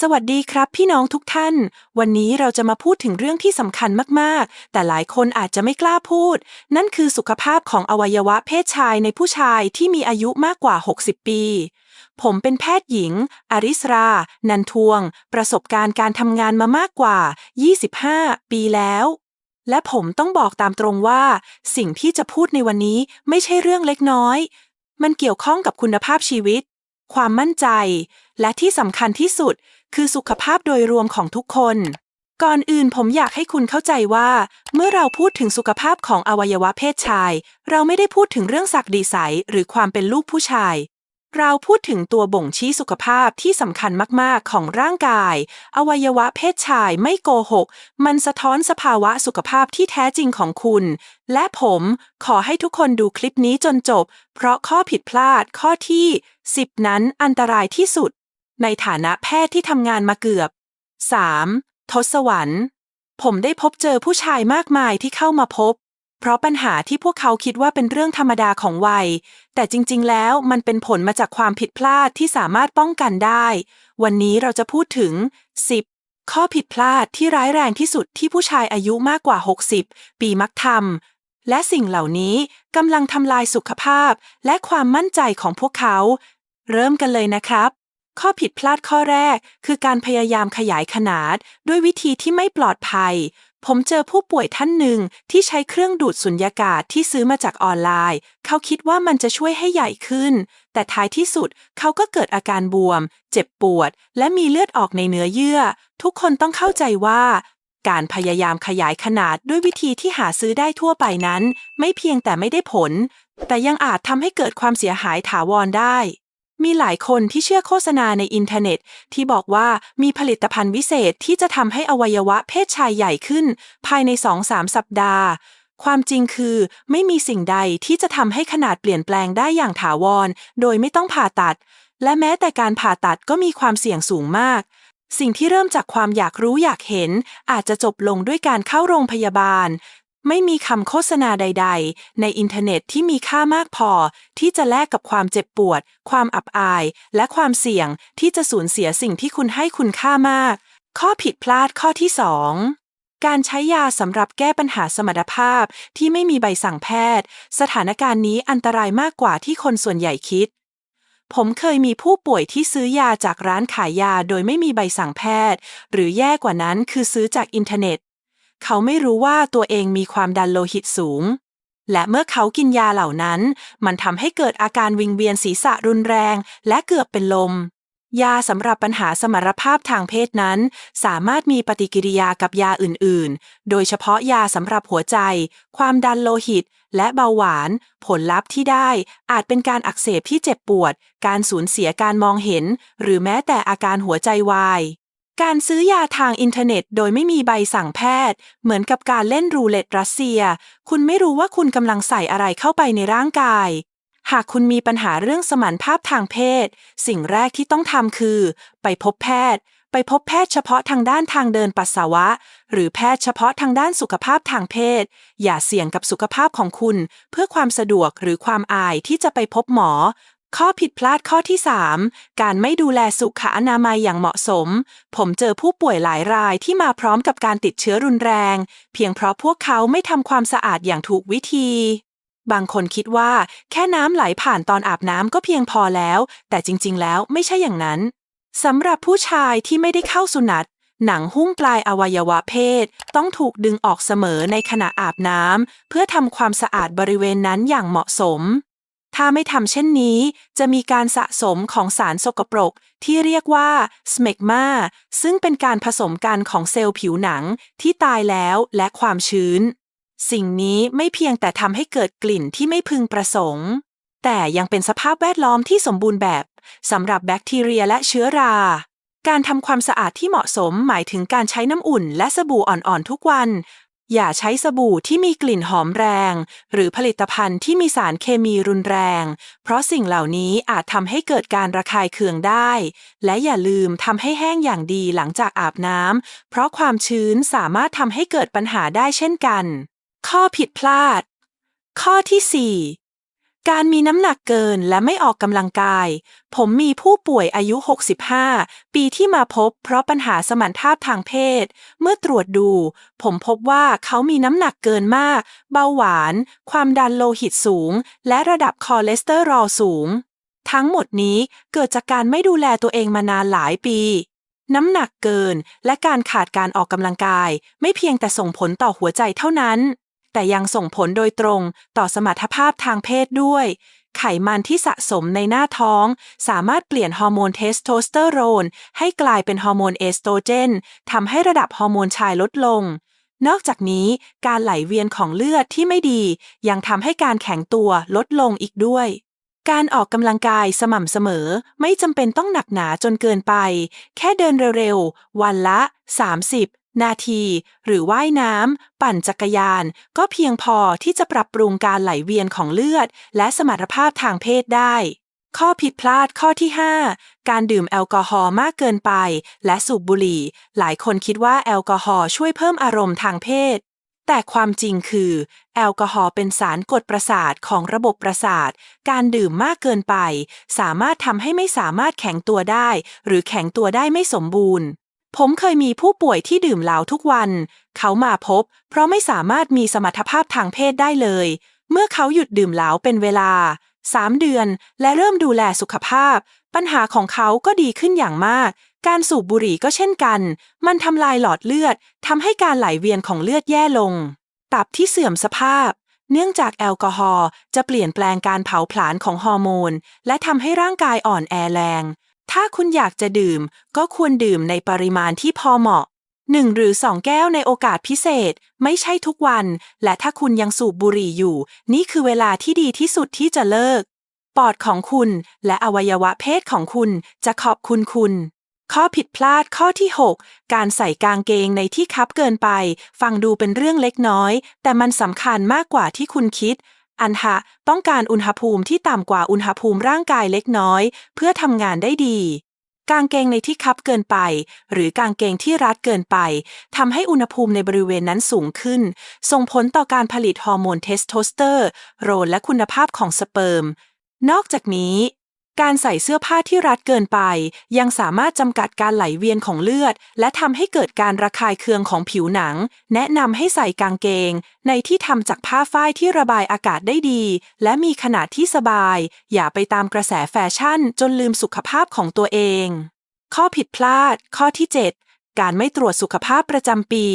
สวัสดีครับพี่น้องทุกท่าน วันนี้เราจะมาพูดถึงเรื่องที่สำคัญมากๆ แต่หลายคนอาจจะไม่กล้าพูด นั่นคือสุขภาพของอวัยวะเพศชายในผู้ชายที่มีอายุมากกว่า 60 ปี ผมเป็นแพทย์หญิง อาริสรา นันทวง ประสบการณ์การทำงานมามากกว่า 25 ปีแล้ว และผมต้องบอกตามตรงว่า สิ่งที่จะพูดในวันนี้ไม่ใช่เรื่องเล็กน้อย มันเกี่ยวข้องกับคุณภาพชีวิต ความมั่นใจ และที่สำคัญที่สุด คือสุขภาพโดยรวมของทุกคน ก่อนอื่นผมอยากให้คุณเข้าใจว่า เมื่อเราพูดถึงสุขภาพของอวัยวะเพศชาย เราไม่ได้พูดถึงเรื่องศักดิใสหรือความเป็นลูกผู้ชาย เราพูดถึงตัวบ่งชี้สุขภาพที่สำคัญมาก ๆ ของร่างกาย อวัยวะเพศชายไม่โกหก มันสะท้อนสภาวะสุขภาพที่แท้จริงของคุณ และผมขอให้ทุกคนดูคลิปนี้จนจบ เพราะข้อผิดพลาดข้อที่ 10 นั้นอันตรายที่สุด ในฐานะแพทย์ที่ทำงานมาเกือบ 3. ทศวรรษผมได้พบเจอผู้ชายมากมายที่เข้ามาพบ เพราะปัญหาที่พวกเขาคิดว่าเป็นเรื่องธรรมดาของวัย แต่จริง ๆ แล้วมันเป็นผลมาจากความผิดพลาดที่สามารถป้องกันได้ วันนี้เราจะพูดถึง 10 ข้อผิดพลาดที่ร้ายแรงที่สุดที่ผู้ชายอายุมากกว่า 60 ปีมักทำและสิ่งเหล่านี้กำลังทำลายสุขภาพและความมั่นใจของพวกเขา เริ่มกันเลยนะครับ ข้อผิดพลาดข้อแรก คือการพยายามขยายขนาด ด้วยวิธีที่ไม่ปลอดภัย ผมเจอผู้ป่วยท่านหนึ่งที่ใช้เครื่องดูดสุญญากาศที่ซื้อมาจากออนไลน์ เขาคิดว่ามันจะช่วยให้ใหญ่ขึ้น แต่ท้ายที่สุดเขาก็เกิดอาการบวม เจ็บปวด และมีเลือดออกในเนื้อเยื่อ ทุกคนต้องเข้าใจว่า การพยายามขยายขนาดด้วยวิธีที่หาซื้อได้ทั่วไปนั้น ไม่เพียงแต่ไม่ได้ผล แต่ยังอาจทำให้เกิดความเสียหายถาวรได้ มีหลายคนที่เชื่อโฆษณาในอินเทอร์เน็ต ที่บอกว่ามีผลิตภัณฑ์วิเศษที่จะทำให้อวัยวะเพศชายใหญ่ขึ้น ภายใน 2-3 สัปดาห์ ความจริงคือ ไม่มีสิ่งใดที่จะทำให้ขนาดเปลี่ยนแปลงได้อย่างถาวร โดยไม่ต้องผ่าตัด และแม้แต่การผ่าตัดก็มีความเสี่ยงสูงมากสิ่งที่เริ่มจากความอยากรู้อยากเห็น อาจจะจบลงด้วยการเข้าโรงพยาบาล ไม่มีคำโฆษณาใด ๆ ในอินเทอร์เน็ตที่มีค่ามากพอ ที่จะแลกกับความเจ็บปวด ความอับอาย และความเสี่ยงที่จะสูญเสียสิ่งที่คุณให้คุณค่ามาก ข้อผิดพลาดข้อที่ 2 การใช้ยาสำหรับแก้ปัญหาสมรรถภาพที่ไม่มีใบสั่งแพทย์ สถานการณ์นี้อันตรายมากกว่าที่คนส่วนใหญ่คิดผมเคยมีผู้ป่วยที่ซื้อยาจากร้านขายยาโดยไม่มีใบสั่งแพทย์ หรือแย่กว่านั้นคือซื้อจากอินเทอร์เน็ต เขาไม่รู้ว่าตัวเองมีความดันโลหิตสูง และเมื่อเขากินยาเหล่านั้น มันทำให้เกิดอาการวิงเวียนศีรษะรุนแรง และเกือบเป็นลม ยาสำหรับปัญหาสมรรถภาพทางเพศนั้น สามารถมีปฏิกิริยากับยาอื่น ๆ โดยเฉพาะยาสำหรับหัวใจ ความดันโลหิต และเบาหวาน ผลลัพธ์ที่ได้อาจเป็นการอักเสบที่เจ็บปวด การสูญเสียการมองเห็น หรือแม้แต่อาการหัวใจวาย การซื้อยาทางอินเทอร์เน็ตโดยไม่มีใบสั่งแพทย์ เหมือนกับการเล่นรูเล็ตรัสเซีย คุณไม่รู้ว่าคุณกำลังใส่อะไรเข้าไปในร่างกาย หากคุณมีปัญหาเรื่องสมรรถภาพทางเพศ สิ่งแรกที่ต้องทำคือ ไปพบแพทย์ ไปพบแพทย์เฉพาะทางด้านทางเดินปัสสาวะ หรือแพทย์เฉพาะทางด้านสุขภาพทางเพศ อย่าเสี่ยงกับสุขภาพของคุณ เพื่อความสะดวกหรือความอายที่จะไปพบหมอ ข้อผิดพลาดข้อที่ 3 การไม่ดูแลสุขอนามัยอย่างเหมาะสม ผมเจอผู้ป่วยหลายรายที่มาพร้อมกับการติดเชื้อรุนแรง เพียงเพราะพวกเขาไม่ทำความสะอาดอย่างถูกวิธี บางคนคิดว่า แค่น้ำไหลผ่านตอนอาบน้ำก็เพียงพอแล้ว แต่จริง ๆ แล้วไม่ใช่อย่างนั้นสำหรับผู้ชายที่ไม่ได้เข้าสุนัตหนังหุ้มปลายอวัยวะเพศ ต้องถูกดึงออกเสมอในขณะอาบน้ำเพื่อทำความสะอาดบริเวณนั้นอย่างเหมาะสม ถ้าไม่ทำเช่นนี้ จะมีการสะสมของสารสกปรก ที่เรียกว่าสเมกมาซึ่งเป็นการผสมกันของเซลล์ผิวหนังที่ตายแล้วและความชื้น สิ่งนี้ไม่เพียงแต่ทำให้เกิดกลิ่นที่ไม่พึงประสงค์ แต่ยังเป็นสภาพแวดล้อมที่สมบูรณ์แบบสำหรับแบคทีเรียและเชื้อรา การทำความสะอาดที่เหมาะสมหมายถึงการใช้น้ำอุ่นและสบู่อ่อนๆทุกวัน อย่าใช้สบู่ที่มีกลิ่นหอมแรง หรือผลิตภัณฑ์ที่มีสารเคมีรุนแรง เพราะสิ่งเหล่านี้อาจทำให้เกิดการระคายเคืองได้ และอย่าลืมทำให้แห้งอย่างดีหลังจากอาบน้ำเพราะความชื้นสามารถทำให้เกิดปัญหาได้เช่นกัน ข้อผิดพลาด ข้อที่ การมีน้ำหนักเกินและไม่ออกกำลังกาย ผมมีผู้ป่วยอายุ 65 ปีที่มาพบเพราะปัญหาสมรรถภาพทางเพศ เมื่อตรวจดู ผมพบว่าเขามีน้ำหนักเกินมาก เบาหวาน ความดันโลหิตสูง และระดับคอเลสเตอรอลสูง ทั้งหมดนี้เกิดจากการไม่ดูแลตัวเองมานานหลายปี น้ำหนักเกินและการขาดการออกกำลังกาย ไม่เพียงแต่ส่งผลต่อหัวใจเท่านั้น แต่ยังส่งผลโดยตรงต่อสมรรถภาพทางเพศด้วย ไขมันที่สะสมในหน้าท้อง สามารถเปลี่ยนฮอร์โมนเทสโทสเตอโรน ให้กลายเป็นฮอร์โมนเอสโตรเจนทำให้ระดับฮอร์โมนชายลดลงนอกจากนี้การไหลเวียนของเลือดที่ไม่ดี ยังทำให้การแข็งตัวลดลงอีกด้วย การออกกำลังกายสม่ำเสมอไม่จำเป็นต้องหนักหนาจนเกินไป แค่เดินเร็วๆ วันละ30 นาที หรือว่ายน้ำ ปั่นจักรยาน ก็เพียงพอที่จะปรับปรุงการไหลเวียนของเลือด และสมรรถภาพทางเพศได้ ข้อผิดพลาดข้อที่ 5 การดื่มแอลกอฮอล์มากเกินไป และสูบบุหรี่ หลายคนคิดว่าแอลกอฮอล์ช่วยเพิ่มอารมณ์ทางเพศ แต่ความจริงคือ แอลกอฮอล์เป็นสารกดประสาทของระบบประสาท การดื่มมากเกินไป สามารถทำให้ไม่สามารถแข็งตัวได้ หรือแข็งตัวได้ไม่สมบูรณ์ ผมเคยมีผู้ป่วยที่ดื่มเหล้าทุกวัน เขามาพบ เพราะไม่สามารถมีสมรรถภาพทางเพศได้เลย เมื่อเขาหยุดดื่มเหล้าเป็นเวลา3เดือน และเริ่มดูแลสุขภาพ ปัญหาของเขาก็ดีขึ้นอย่างมาก การสูบบุหรี่ก็เช่นกัน มันทำลายหลอดเลือดทำให้การไหลเวียนของเลือดแย่ลง ตับที่เสื่อมสภาพ เนื่องจากแอลกอฮอล์จะเปลี่ยนแปลงการเผาผลาญของฮอร์โมน และทำให้ร่างกายอ่อนแอแรง ถ้าคุณอยากจะดื่ม ก็ควรดื่มในปริมาณที่พอเหมาะหนึ่งหรือสองแก้วในโอกาสพิเศษ ไม่ใช่ทุกวัน และถ้าคุณยังสูบบุหรี่อยู่ นี่คือเวลาที่ดีที่สุดที่จะเลิก ปอดของคุณและอวัยวะเพศของคุณจะขอบคุณคุณ ข้อผิดพลาดข้อที่ 6 การใส่กางเกงในที่คับเกินไป ฟังดูเป็นเรื่องเล็กน้อย แต่มันสำคัญมากกว่าที่คุณคิด อันหะต้องการอุณหภูมิที่ต่ำกว่าอุณหภูมิร่างกายเล็กน้อย เพื่อทำงานได้ดี กางเกงในที่คับเกินไป หรือกางเกงที่รัดเกินไปทำให้อุณหภูมิในบริเวณนั้นสูงขึ้น ส่งผลต่อการผลิตฮอร์โมนเทสโทสเตอโรนและคุณภาพของสเปิร์ม นอกจากนี้ การใส่เสื้อผ้าที่รัดเกินไป ยังสามารถจำกัดการไหลเวียนของเลือด และทำให้เกิดการระคายเคืองของผิวหนัง แนะนำให้ใส่กางเกง ในที่ทำจากผ้าฝ้ายที่ระบายอากาศได้ดี และมีขนาดที่สบาย อย่าไปตามกระแสแฟชั่นจนลืมสุขภาพของตัวเองข้อผิดพลาด ข้อที่ 7 การไม่ตรวจสุขภาพประจำปี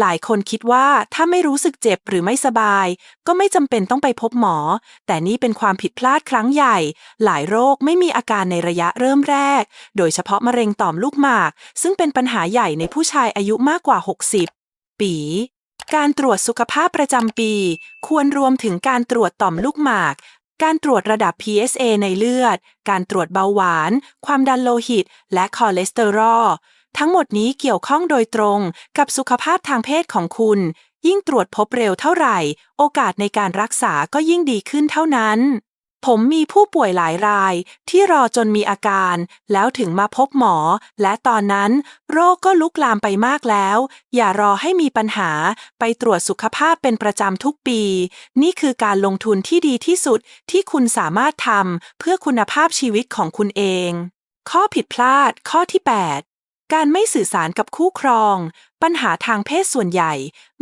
หลายคนคิดว่าถ้าไม่รู้สึกเจ็บหรือไม่สบาย ก็ไม่จำเป็นต้องไปพบหมอ แต่นี่เป็นความผิดพลาดครั้งใหญ่ หลายโรคไม่มีอาการในระยะเริ่มแรก โดยเฉพาะมะเร็งต่อมลูกหมาก ซึ่งเป็นปัญหาใหญ่ในผู้ชายอายุมากกว่า 60 ปีการตรวจสุขภาพประจำปี ควรรวมถึงการตรวจต่อมลูกหมาก การตรวจระดับ PSA ในเลือด การตรวจเบาหวาน ความดันโลหิต และคอเลสเตอรอล ทั้งหมดนี้เกี่ยวข้องโดยตรงกับสุขภาพทางเพศของคุณ ยิ่งตรวจพบเร็วเท่าไหร่ โอกาสในการรักษาก็ยิ่งดีขึ้นเท่านั้น ผมมีผู้ป่วยหลายรายที่รอจนมีอาการ แล้วถึงมาพบหมอ และตอนนั้น โรคก็ลุกลามไปมากแล้ว อย่ารอให้มีปัญหา ไปตรวจสุขภาพเป็นประจำทุกปี นี่คือการลงทุนที่ดีที่สุดที่คุณสามารถทำเพื่อคุณภาพชีวิตของคุณเอง ข้อผิดพลาดข้อที่ 8 การไม่สื่อสารกับคู่ครอง ปัญหาทางเพศส่วนใหญ่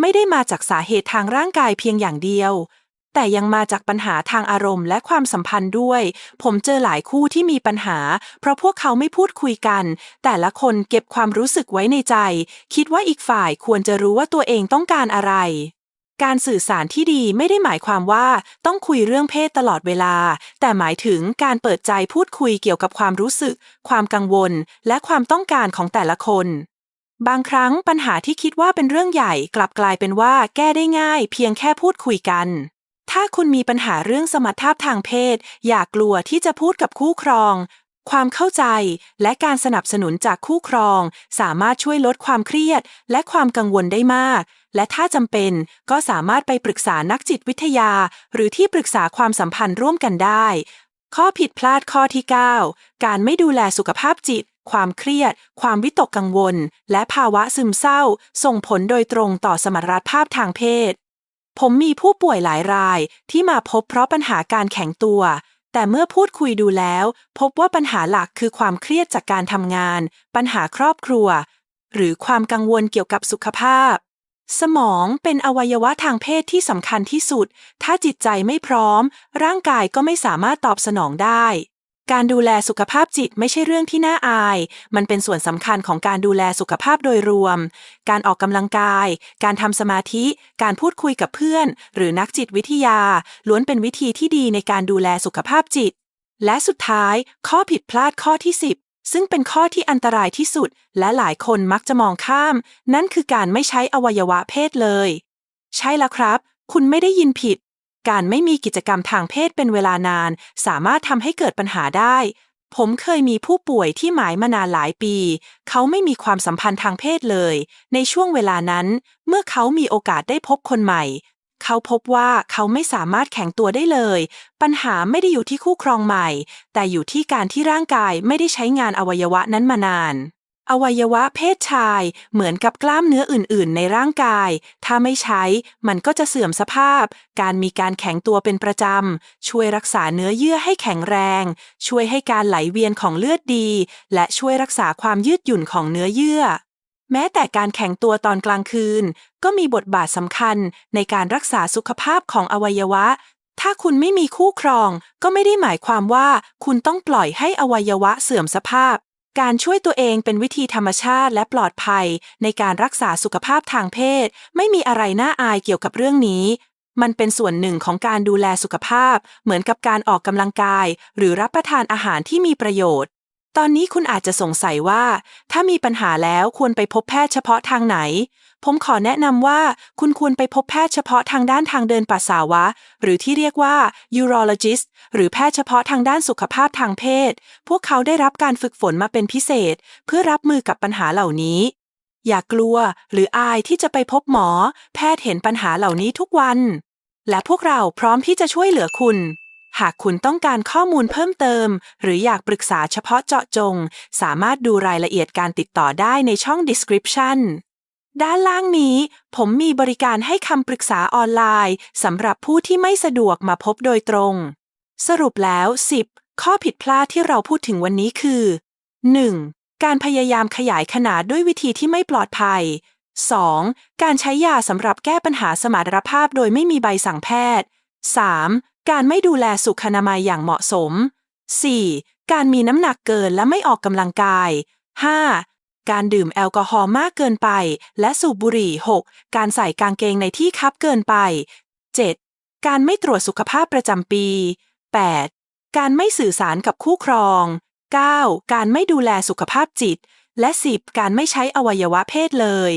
ไม่ได้มาจากสาเหตุทางร่างกายเพียงอย่างเดียว แต่ยังมาจากปัญหาทางอารมณ์และความสัมพันธ์ด้วย ผมเจอหลายคู่ที่มีปัญหา เพราะพวกเขาไม่พูดคุยกัน แต่ละคนเก็บความรู้สึกไว้ในใจ คิดว่าอีกฝ่ายควรจะรู้ว่าตัวเองต้องการอะไร การสื่อสารที่ดีไม่ได้หมายความว่าต้องคุยเรื่องเพศตลอดเวลา แต่หมายถึงการเปิดใจพูดคุยเกี่ยวกับความรู้สึก ความกังวล และความต้องการของแต่ละคน บางครั้งปัญหาที่คิดว่าเป็นเรื่องใหญ่กลับกลายเป็นว่าแก้ได้ง่าย เพียงแค่พูดคุยกัน ถ้าคุณมีปัญหาเรื่องสมรรถภาพทางเพศ อย่ากลัวที่จะพูดกับคู่ครอง ความเข้าใจและการสนับสนุนจากคู่ครอง สามารถช่วยลดความเครียด และความกังวลได้มาก และถ้าจำเป็นก็สามารถไปปรึกษานักจิตวิทยา หรือที่ปรึกษาความสัมพันธ์ร่วมกันได้ ข้อผิดพลาดข้อที่ 9 การไม่ดูแลสุขภาพจิต ความเครียด ความวิตกกังวล และภาวะซึมเศร้า ส่งผลโดยตรงต่อสมรรถภาพทางเพศผมมีผู้ป่วยหลายรายที่มาพบเพราะปัญหาการแข็งตัว แต่เมื่อพูดคุยดูแล้ว พบว่าปัญหาหลักคือความเครียดจากการทำงาน ปัญหาครอบครัว หรือความกังวลเกี่ยวกับสุขภาพ สมองเป็นอวัยวะทางเพศที่สำคัญที่สุด ถ้าจิตใจไม่พร้อม ร่างกายก็ไม่สามารถตอบสนองได้ การดูแลสุขภาพจิตไม่ใช่เรื่องที่น่าอาย มันเป็นส่วนสำคัญของการดูแลสุขภาพโดยรวม การออกกำลังกาย การทำสมาธิ การพูดคุยกับเพื่อน หรือนักจิตวิทยา ล้วนเป็นวิธีที่ดีในการดูแลสุขภาพจิต และสุดท้าย ข้อผิดพลาดข้อที่ 10 ซึ่งเป็นข้อที่อันตรายที่สุด และหลายคนมักจะมองข้าม นั่นคือการไม่ใช้อวัยวะเพศเลย ใช่แล้วครับ คุณไม่ได้ยินผิด การไม่มีกิจกรรมทางเพศเป็นเวลานาน สามารถทำให้เกิดปัญหาได้ ผมเคยมีผู้ป่วยที่หมายมานานหลายปี เขาไม่มีความสัมพันธ์ทางเพศเลย ในช่วงเวลานั้น เมื่อเขามีโอกาสได้พบคนใหม่ เขาพบว่าเขาไม่สามารถแข็งตัวได้เลย ปัญหาไม่ได้อยู่ที่คู่ครองใหม่ แต่อยู่ที่การที่ร่างกายไม่ได้ใช้งานอวัยวะนั้นมานาน อวัยวะเพศชายเหมือนกับกล้ามเนื้ออื่น ๆ ในร่างกาย ถ้าไม่ใช้ มันก็จะเสื่อมสภาพ การมีการแข็งตัวเป็นประจำ ช่วยรักษาเนื้อเยื่อให้แข็งแรง ช่วยให้การไหลเวียนของเลือดดี และช่วยรักษาความยืดหยุ่นของเนื้อเยื่อ แม้แต่การแข็งตัวตอนกลางคืน ก็มีบทบาทสำคัญในการรักษาสุขภาพของอวัยวะถ้าคุณไม่มีคู่ครองก็ไม่ได้หมายความว่าคุณต้องปล่อยให้อวัยวะเสื่อมสภาพ การช่วยตัวเองเป็นวิธีธรรมชาติและปลอดภัย ในการรักษาสุขภาพทางเพศ ไม่มีอะไรน่าอายเกี่ยวกับเรื่องนี้ มันเป็นส่วนหนึ่งของการดูแลสุขภาพ เหมือนกับการออกกำลังกาย หรือรับประทานอาหารที่มีประโยชน์ ตอนนี้คุณอาจจะสงสัยว่า ถ้ามีปัญหาแล้วควรไปพบแพทย์เฉพาะทางไหน ผมขอแนะนำว่าคุณควรไปพบแพทย์เฉพาะทางด้านทางเดินปัสสาวะ หรือที่เรียกว่า urologist หรือแพทย์เฉพาะทางด้านสุขภาพทางเพศ พวกเขาได้รับการฝึกฝนมาเป็นพิเศษ เพื่อรับมือกับปัญหาเหล่านี้ อย่ากลัว หรืออายที่จะไปพบหมอ แพทย์เห็นปัญหาเหล่านี้ทุกวัน และพวกเราพร้อมที่จะช่วยเหลือคุณ หากคุณต้องการข้อมูลเพิ่มเติม หรืออยากปรึกษาเฉพาะเจาะจง สามารถดูรายละเอียดการติดต่อได้ในช่อง description ด้านล่างนี้ ผมมีบริการให้คำปรึกษาออนไลน์สำหรับผู้ที่ไม่สะดวกมาพบโดยตรง สรุปแล้ว 10 ข้อผิดพลาดที่เราพูดถึงวันนี้คือ 1. การพยายามขยายขนาดด้วยวิธีที่ไม่ปลอดภัย 2. การใช้ยาสำหรับแก้ปัญหาสมรรถภาพโดยไม่มีใบสั่งแพทย์ 3. การไม่ดูแลสุขนามัยอย่างเหมาะสม 4. การมีน้ำหนักเกินและไม่ออกกำลังกาย 5. การดื่มแอลกอฮอล์มากเกินไป และสูบบุหรี่ 6. การใส่กางเกงในที่คับเกินไป 7. การไม่ตรวจสุขภาพประจำปี 8. การไม่สื่อสารกับคู่ครอง 9. การไม่ดูแลสุขภาพจิต และ 10. การไม่ใช้อวัยวะเพศเลย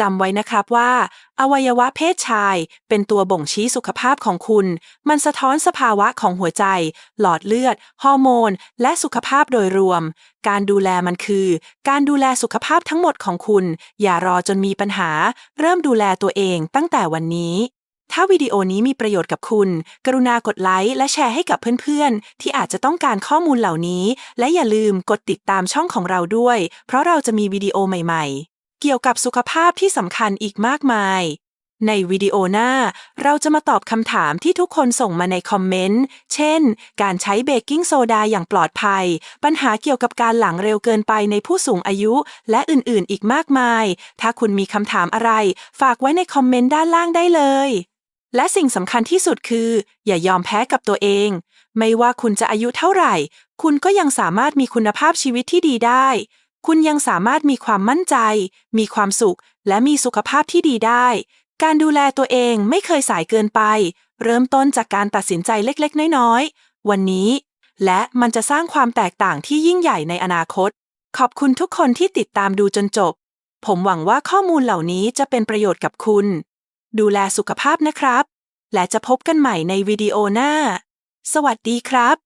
จำไว้นะครับว่า อวัยวะเพศชายเป็นตัวบ่งชี้สุขภาพของคุณ มันสะท้อนสภาวะของหัวใจ หลอดเลือด ฮอร์โมน และสุขภาพโดยรวม การดูแลมันคือ การดูแลสุขภาพทั้งหมดของคุณ อย่ารอจนมีปัญหา เริ่มดูแลตัวเองตั้งแต่วันนี้ถ้าวิดีโอนี้มีประโยชน์กับคุณ กรุณากดไลค์และแชร์ให้กับเพื่อนๆ ที่อาจจะต้องการข้อมูลเหล่านี้ และอย่าลืมกดติดตามช่องของเราด้วย เพราะเราจะมีวิดีโอใหม่ๆ เกี่ยวกับสุขภาพที่สำคัญอีกมากมาย ในวิดีโอหน้า เราจะมาตอบคำถามที่ทุกคนส่งมาในคอมเมนต์ เช่น การใช้เบกกิ้งโซดาอย่างปลอดภัย ปัญหาเกี่ยวกับการหลังเร็วเกินไปในผู้สูงอายุ และอื่นๆ อีกมากมาย ถ้าคุณมีคำถามอะไร ฝากไว้ในคอมเมนต์ด้านล่างได้เลย และสิ่งสำคัญที่สุดคือ อย่ายอมแพ้กับตัวเอง ไม่ว่าคุณจะอายุเท่าไหร่ คุณก็ยังสามารถมีคุณภาพชีวิตที่ดีได้ คุณยังสามารถมีความมั่นใจ มีความสุข และมีสุขภาพที่ดีได้ การดูแลตัวเองไม่เคยสายเกินไป เริ่มต้นจากการตัดสินใจเล็กๆ น้อยๆ วันนี้ และมันจะสร้างความแตกต่างที่ยิ่งใหญ่ในอนาคต ขอบคุณทุกคนที่ติดตามดูจนจบ ผมหวังว่าข้อมูลเหล่านี้จะเป็นประโยชน์กับคุณ ดูแลสุขภาพนะครับ และจะพบกันใหม่ในวิดีโอหน้า สวัสดีครับ